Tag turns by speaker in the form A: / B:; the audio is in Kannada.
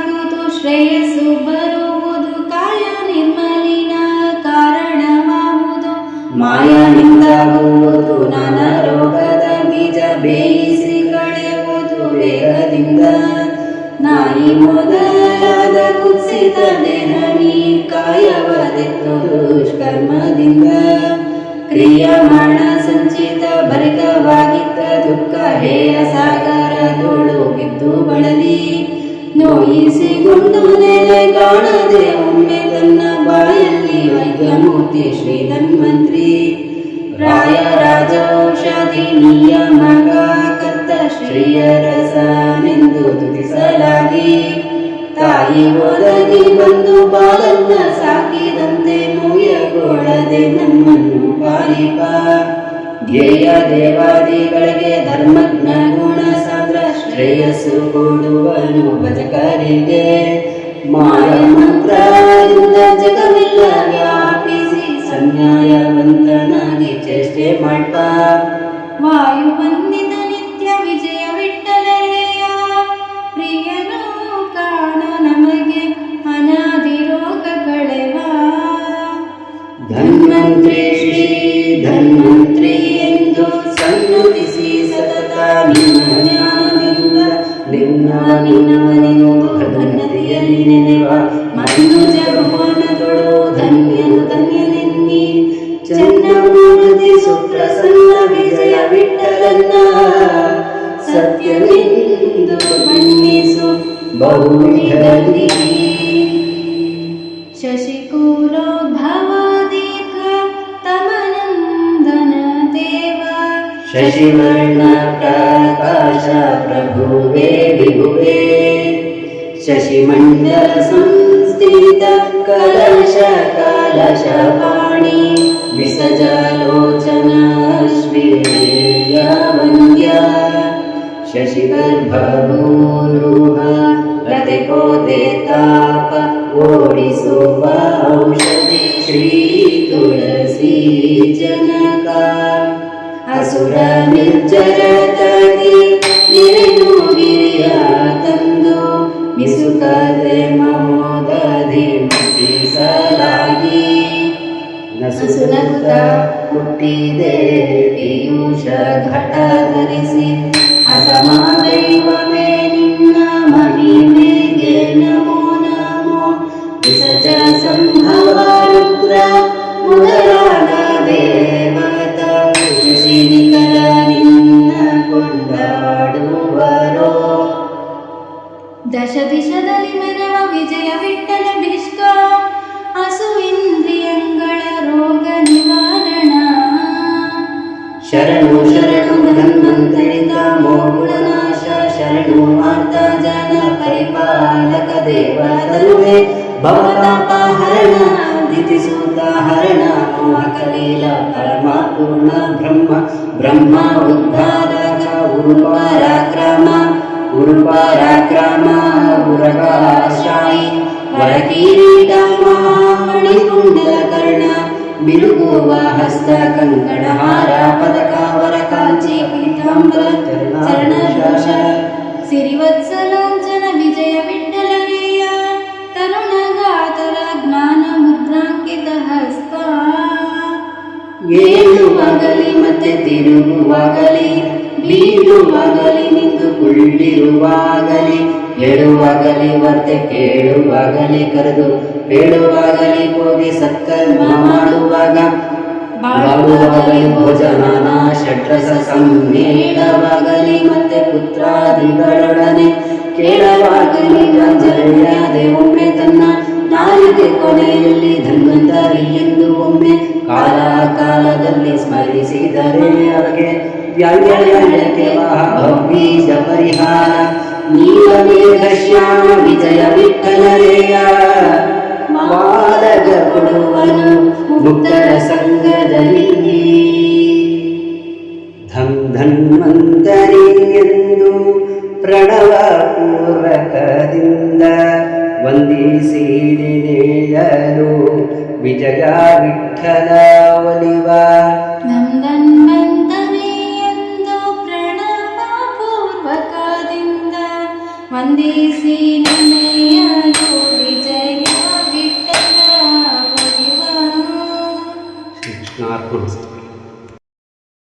A: ಸಾಗುವುದು ಶ್ರೇಯಸ್ಸು ಬರುವುದು ಕಾಯ ನಿರ್ಮಲಿನ ಕಾರಣವಾಗುವುದು. ಮಾಯನಿಂದಾಗುವುದು ನಾನಾ ರೋಗದ ಬೀಜ ಬೇಯಿಸಿ ಕಳೆಯುವುದು ವೇಗದಿಂದ ನಾಯಿ ಮೊದಲಾದ ಕುಸಿತ ದೇಹನಿ ಕಾಯವದೆತ್ತು ದುಷ್ಕರ್ಮದಿಂದ. ಕ್ರಿಯಮಾಣ ಸಂಚಿತ ಭರಿತವಾಗಿತ್ತ ದುಃಖ, ಹೇಯ ಸಾಗರದೋಳು ನೆಲೆ ಕಾಣದೆ ಒಮ್ಮೆ ತನ್ನ ಬಾಯಲ್ಲಿ ವೈದ್ಯಮೂರ್ತಿ ಶ್ರೀ ಧನ್ವಂತ್ರಿ ಪ್ರಾಯ ರಾಜೌಷಧಿ ನಿಯಮಕ ಕತ್ತ ಶ್ರೀಯ ರಸನೆಂದು ತುತಿಸಲಾಗಿ ತಾಯಿ ಒದಗಿ ಬಂದು ಬಾಲನ್ನ ಸಾಕಿದಂತೆ ನೋಯಗೊಳ್ಳದೆ ನಮ್ಮನ್ನು ಪಾಲಿಪ. ಧ್ಯೇಯ ದೇವಾದಿಗಳಿಗೆ ಧರ್ಮ ಶ್ರೇಯಸ್ಸು ಕೊಡುವನು ಭಜಕರಿಗೆ ಮಾಯ ಮಂತ್ರದಿಂದ ಜಗವೆಲ್ಲ ವ್ಯಾಪಿಸಿ ಸನ್ಯಾಯವಂತನಾಗಿ ಚೇಷ್ಟೆ ಮಾಡ್ಪ ವಾಯು ಬಂದಿದ ನಿನ್ನವನೆಂದು ಧನ್ಯತೆಯಲ್ಲಿ ನೆನೆವ ಮನುಜ ಭುವನದೊಳು ಧನ್ಯನು ಧನ್ಯನೆನ್ನಿ ಚನ್ನಮೂರ್ತಿ ಸುಪ್ರಸನ್ನ ವಿಜಯ ವಿಠಲನ್ನ ಸತ್ಯನೆಂದು ಬಣ್ಣಿಸು ಬಹುವಿಧದಿ ಶಶಿಕೂಲೋದ್ಭವಾದೀರ್ಘ शशिमण्डप्रकाशप्रभुवे विभुवे शशिमण्डलसंस्थितकलशकलशवाणी विसजालोचना श्रीव्याम्या शशिमद्भूरुह प्रतिपोदे ताप औषधि श्रीतुलसीजनक ಜನಕ ಅಸುರ ನಿರ್ಜರತಗಿ ನಿರೆನು ಗಿರಿಯ ತಂದು ಮಿಸುಕದೆ ಮೋದದಿ ಮುಟ್ಟಿಸಲಾಗಿ. ನಸುನಗುತ್ತ ಹುಟ್ಟಿದೆ ಪೀಯೂಷ ಘಟ ಧರಿಸಿ ಅಸಮಾದೈವವೇ ನಿನ್ನ శరణు శరణు ధన్వంతరితామో గుణనాశ శరణు వార్త జన పరిపాలక దేవతలువే భవతాపహరణ దితిసూతాహరణ అకలీల పరమాపూర్ణ బ్రహ్మ బ్రహ్మ ఉద్ధారక ఉర్వరాక్రమ ఉర్వరాక్రమ ఉరగాశ్రాయి వరకీరీటమా మణికుండల కరుణ ಬಿರುಗುವ ಹಸ್ತ ಕಂಕಣ ಹಾರ, ಪದಕ, ವರ, ಕಾಂಚಿ ಪೀತಾಂಬರ ಚರಣ, ದೋಷ ಸಿರಿವತ್ಸಲಾಂಚನ ವಿಜಯ ವಿಠಲರೇಯ ತರುಣ, ಗಾತರ, ಜ್ಞಾನ, ಮುದ್ರಾಂಕಿತ ಹಸ್ತ. ಏಳುವಾಗಲಿ ಮತ್ತೆ ತಿರುಗುವಾಗಲಿ, ಬೀಳುವಾಗಲಿ ನಿಂತು ಕುಳ್ಳಿರುವಾಗಲಿ ಹೇಳುವಾಗಲಿ ವರ್ತೆ ಕೇಳುವಾಗಲಿ ಕರೆದು, ಹೇಳುವಾಗಲಿ ಹೋಗಿ ಸತ್ಕರ್ಮ ಮಾಡುವಾಗ, ಬಾಳುವಾಗಲಿ ಭೋಜನಾನ ಷಟ್ರಸ ಸಮ್ಮೇಳವಾಗಲಿ ಮತ್ತೆ ಪುತ್ರಾದಿಗಳೊಡನೆ ಕೇಳವಾಗಲಿ ಗಾಂಜಲ್ಯಾದೆ ಒಮ್ಮೆ ತನ್ನ ನಾಲಿಗೆ ಕೊನೆಯಲ್ಲಿ ಧನ್ವಂತರಿ ಎಂದು ಒಮ್ಮೆ ಕಾಲ ಕಾಲದಲ್ಲಿ ಸ್ಮರಿಸಿದರೆ ಅವರಿಗೆ ಭವ್ಯ ಪರಿಹಾರ. ನೀಲಮೇಘ ಶ್ಯಾಮ ವಿಜಯ ವಿಠಲರೆಯ ಮಾದಗ ಕೊಡುವನು ಮುಕ್ತರ ಸಂಘದಲ್ಲಿ. ಧಂ ಧನ್ವಂತರಿ ಎಂದು ಪ್ರಣವ ಪೂರ್ವಕದಿಂದ ವಂದಿಸಿಡಿನೆಯರು ವಿಜಯ ವಿಠಲ ಒಲಿವ ಬಂಧಿಸಿ ನೆನೆಯದ